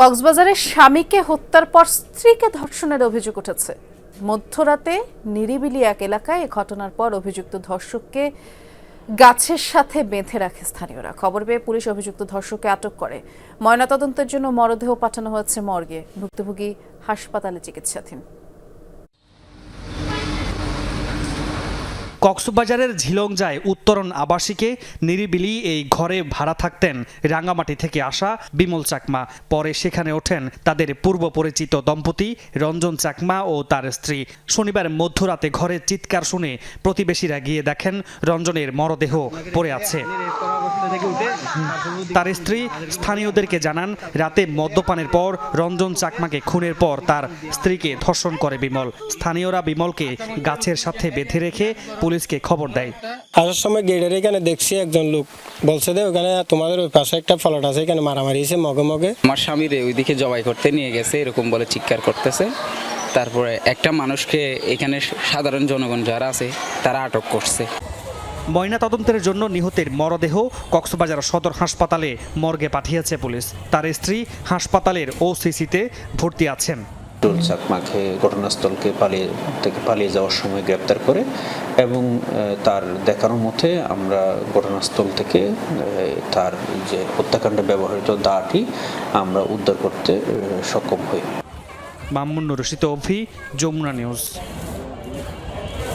কক্সবাজারে স্বামীকে হত্যার পর স্ত্রীকে ধর্ষণের অভিযোগ উঠেছে। মধ্যরাতে নিরিবিলি এক এলাকায় এ ঘটনার পর অভিযুক্ত ধর্ষককে গাছের সাথে বেঁধে রাখে স্থানীয়রা। খবর পেয়ে পুলিশ অভিযুক্ত ধর্ষককে আটক করে। ময়নাতদন্তের জন্য মরদেহ পাঠানো হয়েছে মর্গে। ভুক্তভোগী হাসপাতালে চিকিৎসাধীন। কক্সবাজারের ঝিলংজায় উত্তরণ আবাসিকে নিরিবিলি এই ঘরে ভাড়া থাকতেন রাঙ্গামাটি থেকে আসা বিমল চাকমা। পরে সেখানে ওঠেন তাদের পূর্ব পরিচিত দম্পতি রঞ্জন চাকমা ও তার স্ত্রী। শনিবার মধ্যরাতে ঘরে চিৎকার শুনে প্রতিবেশীরা গিয়ে দেখেন রঞ্জনের মরদেহ পড়ে আছে। তার স্ত্রী স্থানীয়দেরকে জানান, রাতে মদ্যপানের পর রঞ্জন চাকমাকে খুনের পর তার স্ত্রীকে ধর্ষণ করে বিমল। স্থানীয়রা বিমলকে গাছের সাথে বেঁধে রেখে পুলিশকে খবর দেয়। আসার সময় গেটের এখানে দেখছি একজন লোক। বলছে যে ওখানে তোমাদের ওই পাশে একটা ফলট আছে এখানে মারামারি হয়েছে মগে মগে। আমার স্বামী রে ওইদিকে জবাই করতে নিয়ে গেছে এরকম বলে চিৎকার করতেছে। তারপরে একটা মানুষকে এখানে সাধারণ জনগণ যারা আছে তারা আটক করছে। ময়না তদন্তের জন্য নিহতের মরদেহ কক্সবাজার সদর হাসপাতালে মর্গে পাঠিয়েছে পুলিশ। তার স্ত্রী হাসপাতালের ওসিসিতে ভর্তি আছেন। টুল চাকমাকে ঘটনাস্থলকে পালিয়ে থেকে পালিয়ে যাওয়ার সময় গ্রেপ্তার করে এবং তার দেখানোর মতে আমরা ঘটনাস্থল থেকে তার যে হত্যাকাণ্ডে ব্যবহৃত দাটি আমরা উদ্ধার করতে সক্ষম হই। মামুন রশিদ অভি, যমুনা নিউজ।